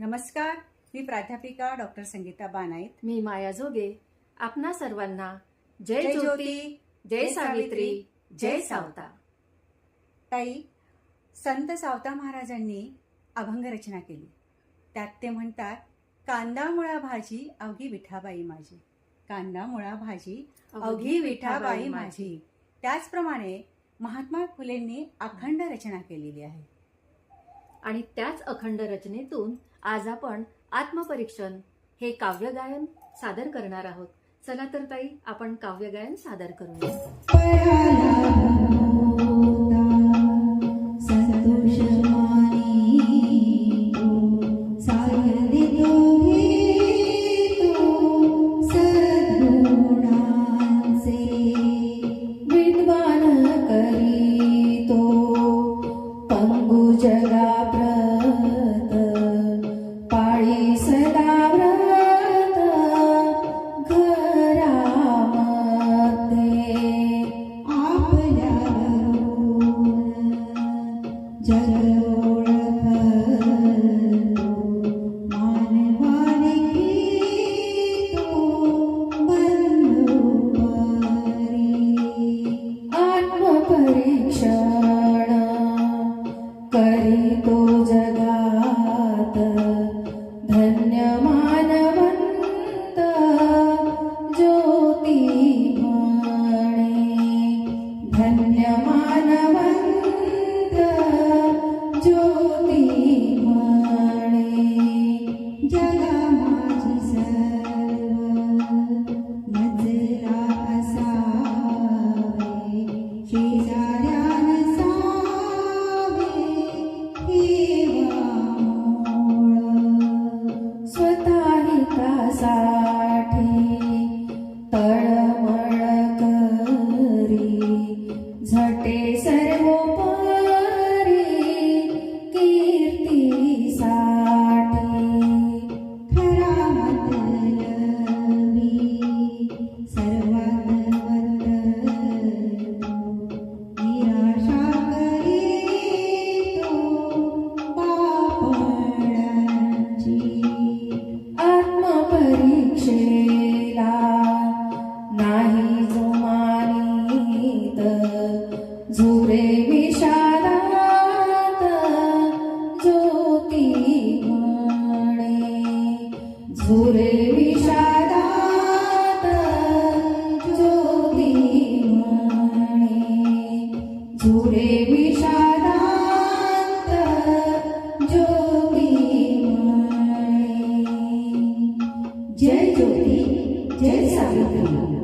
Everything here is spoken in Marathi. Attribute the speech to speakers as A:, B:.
A: नमस्कार मी प्राध्यापिका डॉक्टर संगीता बानाईत
B: मी माया जोगे. आपणा सर्वांना जय
A: जय
B: ज्योती जय सावित्री जय सावता.
A: ताई संत सावता महाराजांनी अभंग रचना केली. त्यात ते म्हणतात कांदा मुळा भाजी अवघी विठाबाई माझी. कांदा मुळा भाजी अवघी विठाबाई माझी. त्याचप्रमाणे महात्मा फुलेंनी अखंड रचना केलेली आहे.
B: आणि त्याच अखंड रचनेतून आज आपण आत्मपरीक्षण हे काव्यगायन सादर करणार आहोत. चला तर ताई आपण काव्यगायन सादर करूया.
C: Yeah. झुरे विषादात ज्योती म्हणे जय ज्योती जय सावित्री